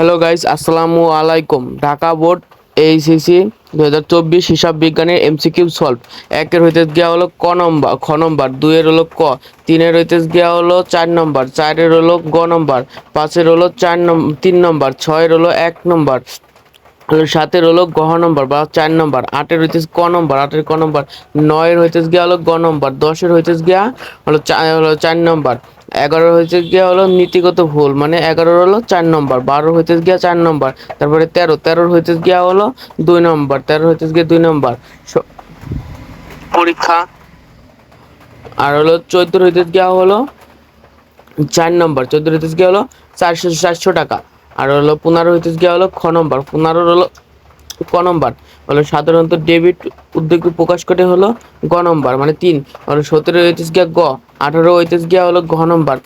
Hello guys আসসালামু আলাইকুম Dhaka board HSC দু হাজার চব্বিশ হিসাব বিজ্ঞানের এমসিকিউ সলভ একের হইতে গিয়া হলো ক নম্বর, খ নম্বর, দুইয়ের হলো ক, তিনের হইতে গিয়া হলো চার নম্বর, চারের হলো গ নম্বর, পাঁচের হলো চার নম্বর তিন নম্বর, ছয়ের হলো এক নম্বর, সাতের হলো গহ নম্বর বা চার নম্বর, আটের হইতে ক নম্বর, আটের ক নম্বর, নয়ের হইতে গিয়া হলো গ নম্বর, দশের হইতে গিয়া হলো হলো চার নম্বর। এগারো হইতে গিয়া হলো নীতিগত ভুল মানে এগারো হলো চার নম্বর বারো হইতে গিয়া চার নম্বর, তারপরে তেরো, তেরোর হইতে গিয়া হলো দুই নম্বর তেরো হইতে গিয়া দুই নম্বর পরীক্ষা, আর হলো চোদ্দ হইতে গিয়া হলো চার নম্বর চোদ্দ হইতে গিয়া হলো চারশো চারশো টাকা, আর হলো পনেরো হইতে গিয়া হলো খ নম্বর পনেরো হলো ক নম্বর? হলো সাধারণত ডেবিট উদ্যোগ প্রকাশ করে হলো গ নম্বর মানে তিন। হলো সতেরো হইতেস গিয়া গ আঠারো হইতেস গিয়া হলো ঘ নম্বর,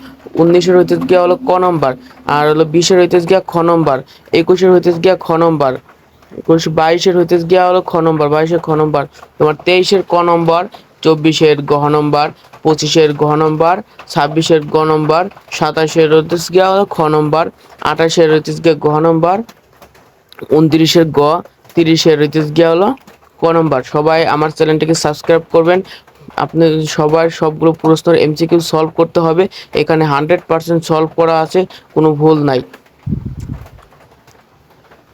উনিশের হইতেস গিয়া হলো ক নম্বর, আর হলো বিশের হইতেস গিয়া খ নম্বর, একুশের হইতেস গিয়া খ নম্বর, একুশ, বাইশের হইতেস গিয়া হলো খ নম্বর, বাইশের খ নম্বর, তোমার তেইশের ক নম্বর, চব্বিশের গহ নম্বর, পঁচিশের ঘ নম্বর, ছাব্বিশের গ নম্বর, সাতাশের হইতেস গিয়া হলো খ নম্বর, আঠাশের হইতেস গিয়া ঘ নম্বর, উনত্রিশের গ তিরিশের রিতিস গিয়া হলো ক নম্বর। সবাই আমার চ্যানেলটিকে সাবস্ক্রাইব করবেন। আপনি সবার সবগুলো প্রশ্নের এমসিকিউ সলভ করতে হবে, এখানে হান্ড্রেড পার্সেন্ট সলভ করা আছে, কোনো ভুল নাই।